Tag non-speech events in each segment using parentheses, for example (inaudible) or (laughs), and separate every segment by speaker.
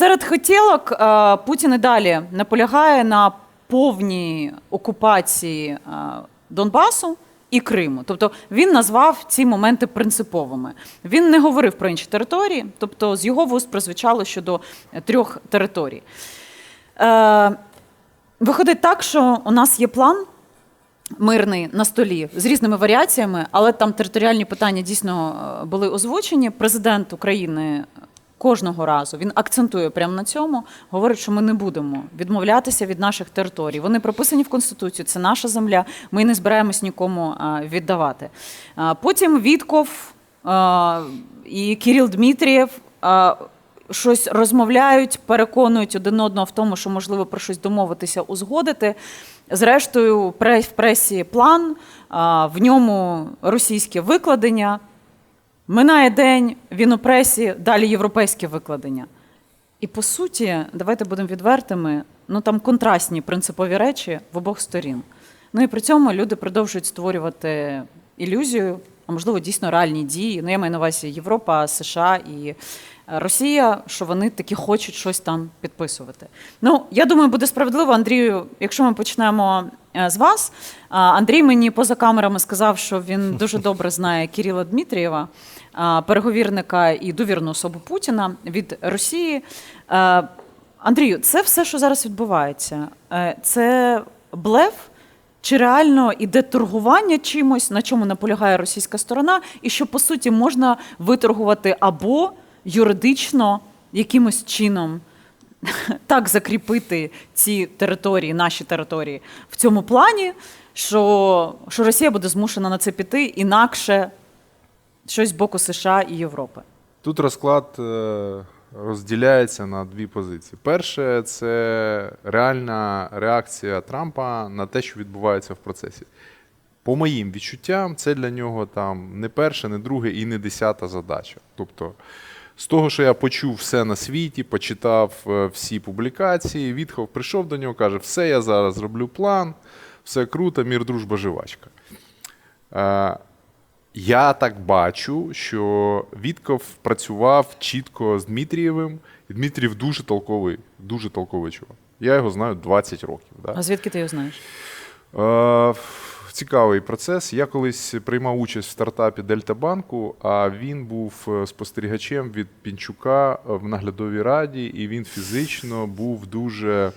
Speaker 1: Серед хотілок е, Путін і далі наполягає на повній окупації е, Донбасу і Криму. Тобто він назвав ці моменти принциповими. Він не говорив про інші території, тобто з його вуст прозвучало щодо трьох територій. Е, Виходить так, що у нас є план мирний на столі з різними варіаціями, але там територіальні питання дійсно були озвучені. Президент України кожного разу він акцентує прямо на цьому, говорить, що ми не будемо відмовлятися від наших територій. Вони прописані в Конституцію, це наша земля. Ми не збираємось нікому е, віддавати. Е, Потім Вітков е, і Кирил Дмитрієв. щось розмовляють, переконують один одного в тому, що можливо про щось домовитися, узгодити. Зрештою, в пресі план, в ньому російське викладення. Минає день, він у пресі, далі європейське викладення. І по суті, давайте будемо відвертими, ну там контрастні принципові речі в обох сторін. Ну і при цьому люди продовжують створювати ілюзію, а можливо, дійсно реальні дії. Ну, я маю на увазі Європа, США і е, Росія, що вони таки хочуть щось там підписувати. Ну, я думаю, буде справедливо, Андрію, якщо ми почнемо е, з вас. Андрій мені поза камерами сказав, що він дуже (laughs) добре знає Кирила Дмитрієва, переговірника і довірну особу Путіна від Росії. Е, Андрію, це все, що зараз відбувається, е, це блеф. Чи реально іде торгування чимось, на чому наполягає російська сторона, і що по суті можна виторгувати або юридично якимось чином (laughs) так закріпити ці території, наші території в цьому плані, що, що Росія буде змушена на це піти інакше щось з боку США і Європи.
Speaker 2: Тут розклад е, розділяється на дві позиції. Перше, це реальна реакція Трампа на те, що відбувається в процесі. По моїм відчуттям, це для нього там не перша, не друга і не десята задача. Тобто, з того, що я почув все на світі, почитав е, всі публікації, Вітхов прийшов до нього, каже: все, я зараз зроблю план, все круто, мір, дружба, живачка. Е, я так бачу, що Вітков працював чітко з Дмитрієвим, і Дмитрієв дуже толковий, дуже толковий чувак. Я його знаю 20 років. Да?
Speaker 1: А звідки ти його знаєш?
Speaker 2: Е, цікавий процес. Я колись приймав участь в стартапі Дельта Банку, а він був е, спостерігачем від Пінчука в наглядовій раді, і він фізично був дуже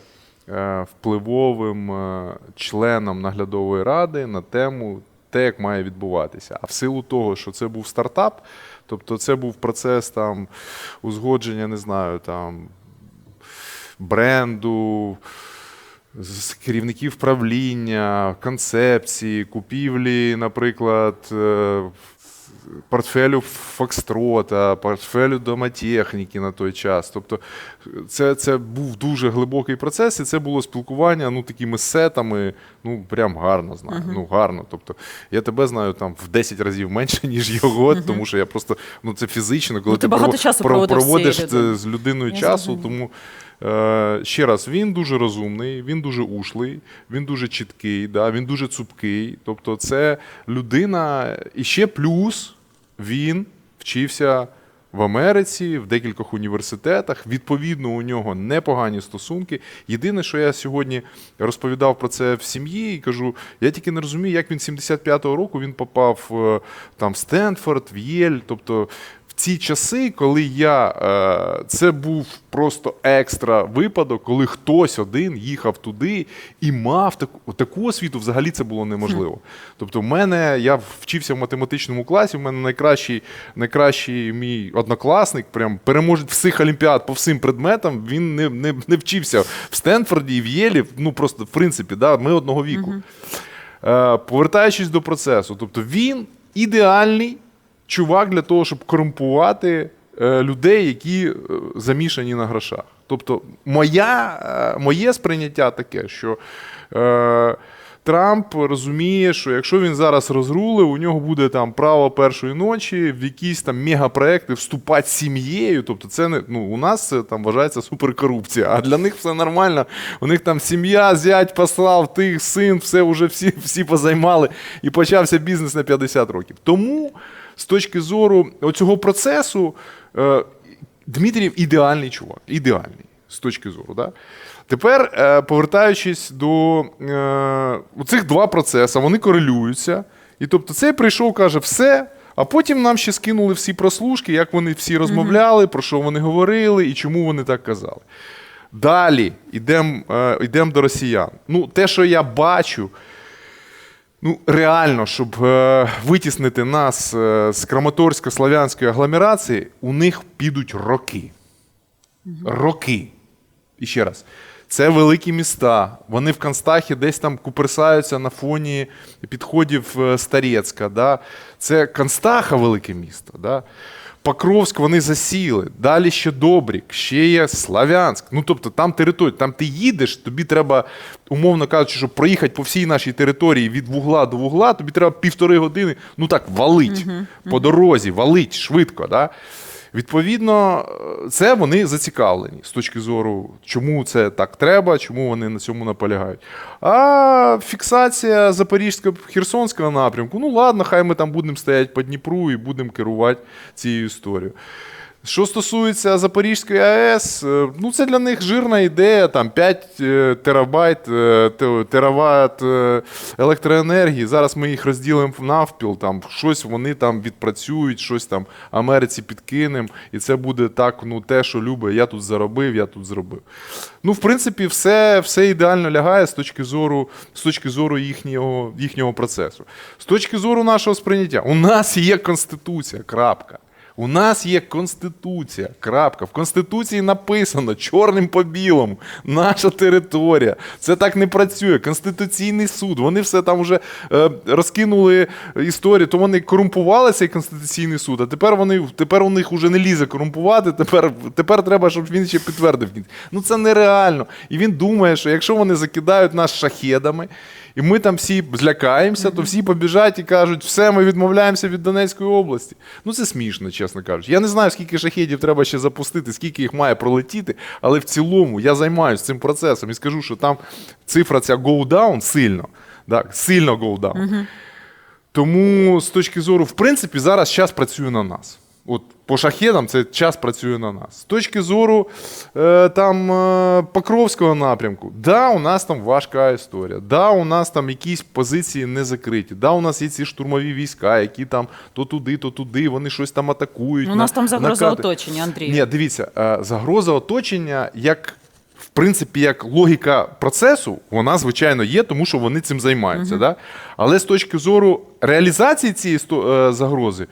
Speaker 2: е, впливовим е, членом наглядової ради на тему те, як має відбуватися. А в силу того, що це був стартап, тобто це був процес там узгодження, не знаю, там бренду, з керівників правління, концепції, купівлі, наприклад, е, портфелю Фокстрота, портфелю домотехніки на той час. Тобто це, це був дуже глибокий процес, і це було спілкування ну, такими сетами, ну прям гарно знаю. Ну, гарно. Тобто, я тебе знаю там в 10 разів менше, (laughs) ніж його, тому що я просто ну, це фізично, коли
Speaker 1: Ну, ти багато
Speaker 2: прово-
Speaker 1: часу
Speaker 2: про- проводиш
Speaker 1: цією
Speaker 2: це
Speaker 1: людиною.
Speaker 2: з людиною
Speaker 1: Я
Speaker 2: часу, тому. Е, ще раз, він дуже розумний, він дуже ушлий, він дуже чіткий, да, він дуже цупкий. Тобто, це людина, і ще плюс він вчився в Америці, в декількох університетах. Відповідно, у нього непогані стосунки. Єдине, що я сьогодні розповідав про це в сім'ї, і кажу, я тільки не розумію, як він 75-го року він попав е, там в Стенфорд, в Єль. Тобто в ці часи, коли я е, це був просто екстра випадок, коли хтось один їхав туди і мав таку таку освіту, взагалі це було неможливо. Тобто, в мене я вчився в математичному класі. В мене найкращий, найкращий мій однокласник, прям переможець всіх олімпіад по всім предметам. Він не, не, не вчився в Стенфорді і в Єлі. Ну просто в принципі, да, ми одного віку. Е, повертаючись до процесу, тобто він ідеальний чувак для того, щоб корумпувати е, людей, які е, замішані на грошах. Тобто, моя, е, моє сприйняття таке, що Трамп розуміє, що якщо він зараз розрулив, у нього буде там право першої ночі в якісь там мегапроекти вступати з сім'єю. Тобто, це не ну у нас це там вважається суперкорупція, а для них все нормально. У них там сім'я, зять послав, тих, син, все вже всі, всі позаймали, і почався бізнес на 50 років. Тому з точки зору цього процесу. е, Дмитрієв ідеальний чувак, ідеальний з точки зору. Да? Тепер, е, повертаючись до е, цих два процеси, вони корелюються. І тобто цей прийшов, каже, все. А потім нам ще скинули всі прослушки, як вони всі розмовляли, про що вони говорили і чому вони так казали. Далі йдемо е, йдем до росіян. Ну, те, що я бачу, ну, реально, щоб е, витіснити нас е, з Краматорсько-Славянської агломерації, у них підуть роки. Роки. І ще раз. Це великі міста. Вони в Констахі десь там куперсаються на фоні підходів е, Старецька. Да? Це Констаха велике місто. Да? Покровськ вони засіли. Далі ще Добрік, ще є Славянськ. Ну тобто там територія, там ти їдеш, тобі треба, умовно кажучи, щоб проїхати по всій нашій території від вугла до вугла, тобі треба півтори години, ну так, валить по дорозі, валить швидко. Да? Відповідно, е, це вони зацікавлені з точки зору, чому це так треба, чому вони на цьому наполягають. А фіксація Запорізько-Херсонського напрямку, ну ладно, хай ми там будемо стояти по Дніпру і будемо керувати цією історією. Що стосується Запорізької АЕС, е, ну це для них жирна ідея, там 5 е, терабайт, е, тераватт е, електроенергії. Зараз ми їх розділимо навпіл, там щось вони там відпрацюють, щось там Америці підкинемо, і це буде так, ну те, що любить, я тут заробив, я тут зробив. Ну, в принципі, все, все ідеально лягає з точки зору, з точки зору їхнього, їхнього процесу. З точки зору нашого сприйняття, у нас є конституція, крапка. У нас є конституція. Крапка. В конституції написано чорним по білому. Наша територія. Це так не працює. Конституційний суд. Вони все там вже е, розкинули історію. То вони корумпували цей конституційний суд. А тепер вони тепер у них вже не лізе корумпувати. Тепер, тепер треба, щоб він ще підтвердив. Ну це нереально. І він думає, що якщо вони закидають нас шахедами. І ми там всі злякаємося, то всі побіжать і кажуть, все, ми відмовляємося від Донецької області. Ну це смішно, чесно кажучи. Я не знаю, скільки шахедів треба ще запустити, скільки їх має пролетіти, але в цілому я займаюся цим процесом і скажу, що там цифра ця go down сильно. Так, сильно go down. Тому з точки зору, в принципі, зараз час працює на нас. От по шахедам це час працює на нас. З точки зору е, там е, Покровського напрямку, да, у нас там важка історія. Да, у нас там якісь позиції не закриті. Да, у нас є ці штурмові війська, які там то туди, то туди, вони щось там атакують.
Speaker 1: Ну, у нас
Speaker 2: на-
Speaker 1: там загроза
Speaker 2: накати.
Speaker 1: оточення, Андрій.
Speaker 2: Ні, дивіться, е, загроза оточення, як в принципі, як логіка процесу, вона звичайно є, тому що вони цим займаються. Да? Але з точки зору реалізації цієї е, загрози,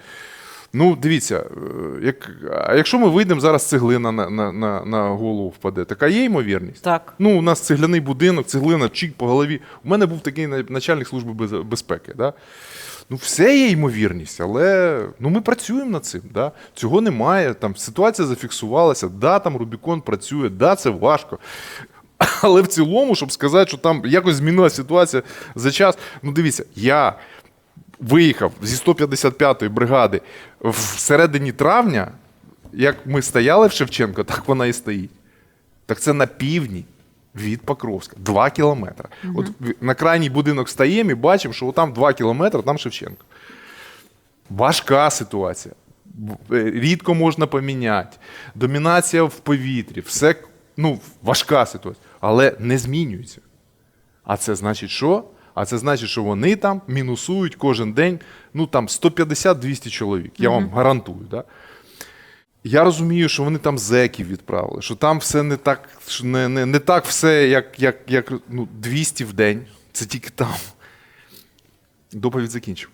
Speaker 2: ну дивіться, е, як, а якщо ми вийдемо зараз цеглина на, на, на, на голову впаде, така є ймовірність.
Speaker 1: Так.
Speaker 2: Ну, у нас цегляний будинок, цеглина, чик по голові. У мене був такий начальник служби безпеки. Да? Ну, все є ймовірність, але ну, ми працюємо над цим. Да? Цього немає. Там ситуація зафіксувалася, да, там Рубікон працює, да, це важко. Але в цілому, щоб сказати, що там якось змінилася ситуація за час. Ну, дивіться, я виїхав зі 155-ї бригади в середині травня, як ми стояли в Шевченко, так вона і стоїть. Так це на півдні від Покровська. Два кілометри. От на крайній будинок стаємо і бачимо, що там два кілометри, там Шевченко. Важка ситуація. Е, Рідко можна поміняти. Домінація в повітрі, все ну, важка ситуація, але не змінюється. А це значить що? А це значить, що вони там мінусують кожен день ну там 150-200 чоловік. Я вам гарантую. Да? Я розумію, що вони там зеків відправили, що там все не так, не, не, не так все, як, як, як ну, 200 в день. Це тільки там. Доповідь закінчив.